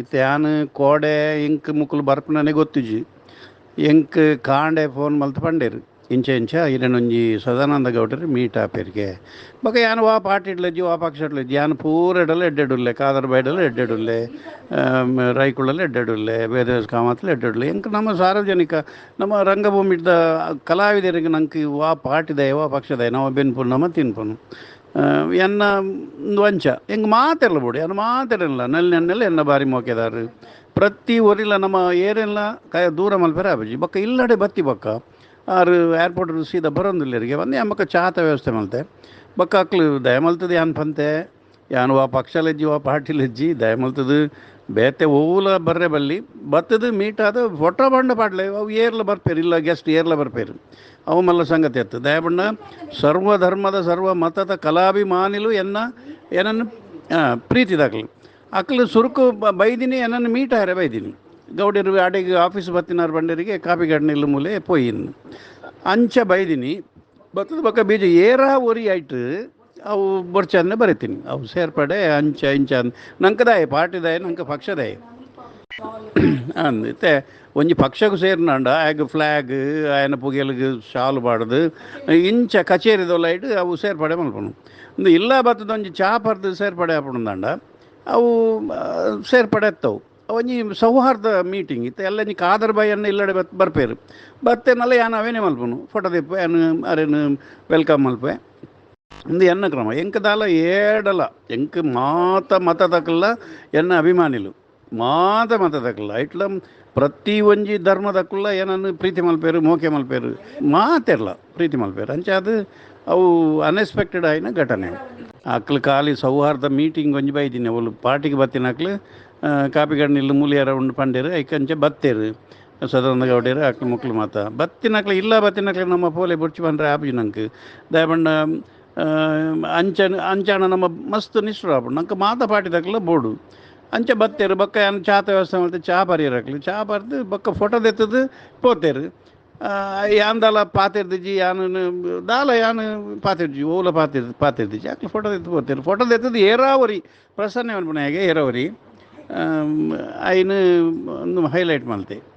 ಇತ್ತೆ ಯಾನ್ ಕೋಡೆ ಇಂಕ್ ಮುಕ್ಕಲು ಬರ್ಪುನನೆ ಗೊತ್ತಿಜ್ಜಿ ಇಂಕ್ ಕಾಂಡೆ ಫೋನ್ ಮಲ್ತ್ ಪಂಡೇರು. ಇಂಚ ಇಂಚ ಇರೆನೊಂಜಿ ಸದಾನಂದ ಗೌಡರು ಮೀಟ್ ಆಪೇರಿಗೆ. ಬೊಕ ಯಾನ್ ವಾ ಪಾರ್ಟಿಡ್ಲೆಜ್ಜಿ ವಾ ಪಕ್ಷಡ್ಲೆಜ್ಜಿ ಯಾನ್ ಪೂರೆಡಲ ಎಡ್ಡೆಡುಲ್ಲೆ ಕಾದರ್ ಬೈಡಲ ಎಡ್ಡೆಡುಲ್ಲೆ ರೈಕುಳಲ್ಲ ಎಡ್ಡೆಡುಲ್ಲೆ ವೇದವ್ಯಾಸ ಕಾಮತ್ಲ ಎಡ್ಡೆಡುಲ್ಲೆ ಎಂಕ್ ನಮ್ಮ ಸಾರ್ವಜನಿಕ, ನಮ್ಮ ರಂಗಭೂಮಿದ ಕಲಾವಿದರಿಗೆ ನಂಗೆ ವಾ ಪಾರ್ಟಿದ ವಾ ಪಕ್ಷದ ನಾವು ಬೆನ್ಪು ನಮ್ಮ ತಿನ್ಪುನು. ಎನ್ನ ವಂಚ. ಹೆಂಗೆ ಮಾತೆಲ್ಲ ಬಿಡಿ ಅದು ಮಾತೆಲ್ಲ ನಲ್ಲಿ ನನ್ನೆಲ್ಲ ಎನ್ನ ಬಾರಿ ಮೋಕೆದಾರು ಪ್ರತಿ ಊರಿಲ್ಲ ನಮ್ಮ ಏರೆಲ್ಲ ಕೈ ದೂರ ಮಲ್ಪೆರ ಆಬಜಿ ಬಕ್ಕ ಇಲ್ಲಡೆ ಬತ್ತಿ ಬೊಕ್ಕ ಆರು ಏರ್ಪೋರ್ಟ್ ಸೀದಾ ಬರೋದಿಲ್ಲರಿಗೆ ಬಂದು ಅಮ್ಮಕ್ಕ ಚಾತ ವ್ಯವಸ್ಥೆ ಮಲ್ತೆ. ಬೊಕ್ಕ ಅಕ್ಲು ದಯ ಮಲ್ತದೆ ಯಾನ್ ಪಂತೆ? ಯಾನ್ ವಾ ಪಕ್ಷಲೆಜ್ಜಿ ವಾ ದಯ ಮಲ್ತದ. ಬೇತೆ ಓಲ ಬರ್ರೆ ಬಲ್ಲಿ. ಬತ್ತದು ಮೀಟ್ ಆದ ಫೋಟೋ ಬಂಡ ಪಾಡ್ಲೆ ಅವು ಏರ್ಲ ಬರ್ಪೇರು, ಇಲ್ಲ ಗೆಸ್ಟ್ ಏರ್ಲ ಬರ್ಪೇರು. ಅವು ಮಲ್ಲ ಸಂಗತಿ ಅತ್ತು ದಯಬಣ್ಣ ಸರ್ವ ಧರ್ಮದ, ಸರ್ವ ಮತದ ಕಲಾಭಿಮಾನಿಲು ಎನ್ನ, ಏನನ್ನು? ಪ್ರೀತಿದಾಗ್ಲಿ ಅಕ್ಲು ಸುರುಕು ಬೈದಿನಿ ಏನನ್ನು ಮೀಟ್ ಆರೆ ಬೈದಿನಿ. ಗೌಡಿರು ಅಡಿಗೆ ಆಫೀಸ್ ಬತ್ತಿನಾರ್ ಬಂಡರಿಗೆ ಕಾಫಿ ಗಡ್ನಿಲ್ಲ ಮೂಲೆ ಪೋಯಿನ್ ಅಂಚ ಬೈದಿನಿ. ಬತ್ತದ ಪಕ್ಕ ಬೀಜ ಏರ ಒರಿ ಆಯ್ತು. ಅವು ಬರ್ಚನ್ನೇ ಬರಿತೀನಿ. ಅವು ಸೇರ್ಪಡೆ, ಅಂಚ, ಇಂಚ ನಂಕದಾಯ ಪಾರ್ಟಿದಾಯ ನಂಕ ಪಕ್ಷದಾಯ ಅಂದಿತ್ತೆ. ಒಂಜಿ ಪಕ್ಷಕ್ಕೆ ಸೇರಿನಾಂಡ. ಆಗ ಫ್ಲ್ಯಾಗ್ ಆಯನ ಪುಗೆಲ್ಗೆ ಶಾಲು ಬಾಡ್ದು. ಇಂಚ ಕಚೇರಿದೊಲ್ಲೈಟ್ ಅವು ಸೇರ್ಪಡೆ ಮಲ್ಪನು. ಒಂದು ಇಲ್ಲ ಬತ್ತದೊಂಜಿ ಚಾಪರ್ದು ಸೇರ್ಪಡೆ ಹಾಪಣಂದಾಂಡ ಅವು ಸೇರ್ಪಡೆ ಎತ್ತವು ಒಂಜಿ ಸೌಹಾರ್ದ ಮೀಟಿಂಗ್ ಇತ್ತು ಎಲ್ಲ ನೀ ಕಾದರ್ ಬಾಯಿ ಅನ್ನ ಇಲ್ಲಡೆ ಬತ್ ಬರ್ಪೇರು. ಬತ್ತೇನಲ್ಲ ಯಾನ್ ಅವೇನೇ ಮಲ್ಪನು, ಫೋಟೋ ದಿಪ್ಪ ಏನು ಅರೇನು ವೆಲ್ಕಮ್ ಮಲ್ಪೆ ಒಂದು ಎನ್ನ ಕ್ರಮ ಎಂಕದಾಲ ಏಡಲ, ಎಂಕ ಮಾತ ಮತದಕಲ್ಲ ಎನ್ನ ಅಭಿಮಾನಿಲು. ಮಾತ ಮತದಕಲ್ಲ, ಇಟ್ಲ ಪ್ರತಿ ಒಂಜಿ ಧರ್ಮದಕ್ಕಲ್ಲ ಏನನ್ನು ಪ್ರೀತಿ ಮಲ್ಪೇರು, ಮೋಕೆ ಮಲ್ಪೇರು, ಮಾತೆರ್ಲ ಪ್ರೀತಿ ಮಲ್ಪೇರು. ಅಂಚೆ ಅದು ಅವು ಅನ್ಎಕ್ಸ್ಪೆಕ್ಟೆಡ್ ಆಯ್ನ ಘಟನೆ. ಅಕ್ಲು ಖಾಲಿ ಸೌಹಾರ್ದ ಮೀಟಿಂಗ್ ಒಂಜಿ ಬೈದಿನಿ ಅವಳು ಪಾರ್ಟಿಗೆ ಬತ್ತಿನ ಕಾಪಿ ಗಣ್ಣಿಲ್ಲ ಮೂಲಿಯರ ಉಂಡು ಪಂಡೇರು ಐಕಂಚೆ ಬತ್ತೇರು, ಸದಾನಂದ ಗೌಡೇರು ಅಕ್ಲು ಮುಕ್ಲು ಮಾತ. ಬತ್ತಿನಕ್ಲೆ ಇಲ್ಲ ಬತ್ತಿನಕ್ಲೆ ನಮ್ಮ ಪೋಲೆ ಬುರ್ಚಿ ಬಂದ್ರೆ ಆಪಿ ನಂಗೆ ದಯಬಂಡ ಅಂಚನ, ಅಂಚಾಣ ನಮ್ಮ ಮಸ್ತ್ ನಿಷ್ಠರು ಆಪು ನಂಗೆ ಮಾತ ಪಾಟಿದಕ್ಲ ಬೋಡು. ಅಂಚೆ ಬತ್ತೇರು, ಬಕ್ಕ ಏನು ಚಾತ ವ್ಯವಸ್ಥೆ ಚಾ ಪರಿಯರಕ್ಲಿ ಚಾ ಬರ್ದು ಬಕ್ಕ ಫೋಟೋ ದೆತ್ತದು, ಪೋತೇರು. ಯಾಂದಲ ಪಾತಿರ್ದಿಜಿ ಯಾನು, ದಾಲ ಯಾನು ಪಾತಿರ್ಜಿ ಓಲ ಪಾತಿರ್ ಪಾತಿರ್ದಿಜಿ ಅಕ್ಲು ಫೋಟೋ ದೆತ್ತು ಪೋತೇರು. ಫೋಟೋ ದೆತ್ತದು ಏರಾವರಿ, ಪ್ರಸನ್ನ ಅನ್ಪಣೆಯಾಗೆ ಏರಾವರಿ. ಐನು ಒಂದು ಹೈಲೈಟ್ ಮಲ್ತೆ